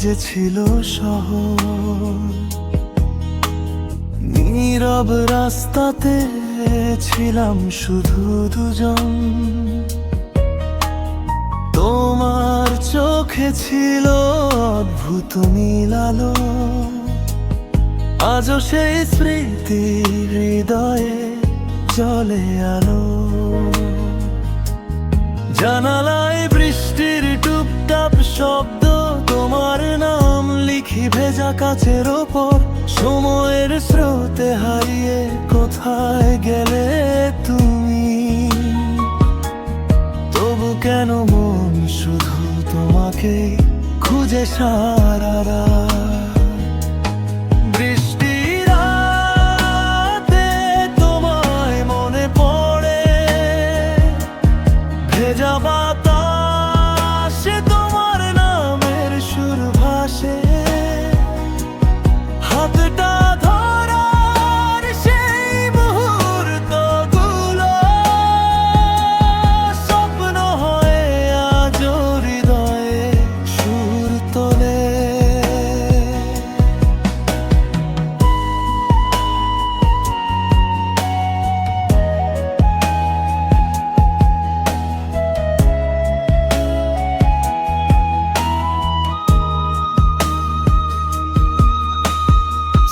ভিজেছিল শহর, নীরব রাস্তাতে ছিলাম শুধু দুজন। তোমার চোখে ছিল অদ্ভুত নীলালো আজও সেই স্মৃতি হৃদয়ে চলে আলো। জানালায় বৃষ্টির টুপটাপ শব্দ লিখি ভেজা কাছের ওপর সময়ের স্রোতে হারিয়ে কোথায় গেলে তুমি? তবু কেন মন শুধু তোমাকে খুঁজে সারা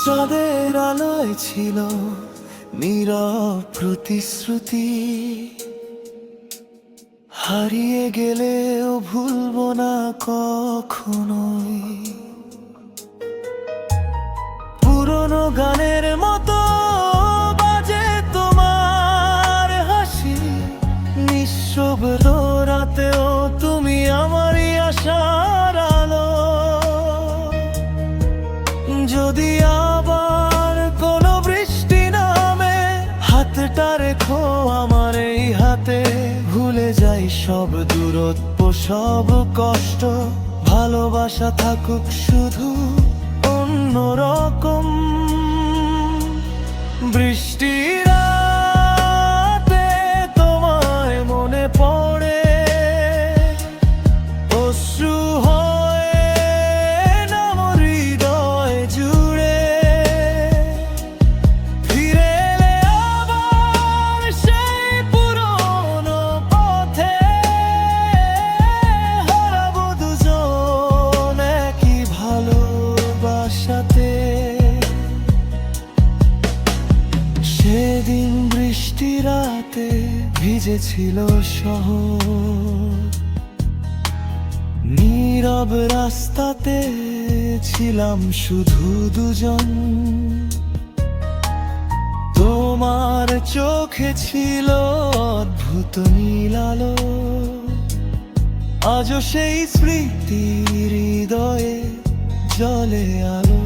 চাঁদের আলোয় ছিল নীরব প্রতিশ্রুতি। হারিয়ে গেলেও ভুলব না কখনোই। পুরনো গানের রেখো আমার এই হাতে ভুলে যাই সব দূরত্ব, সব কষ্ট। ভালোবাসা থাকুক শুধু অন্যরকম। বৃষ্টি সেদিন বৃষ্টি রাতে ভিজেছিল শহর। নীরব রাস্তাতে ছিলাম শুধু দুজন। তোমার চোখে ছিল অদ্ভুত নীলালো আজও সেই স্মৃতি হৃদয়ে জলে আলো।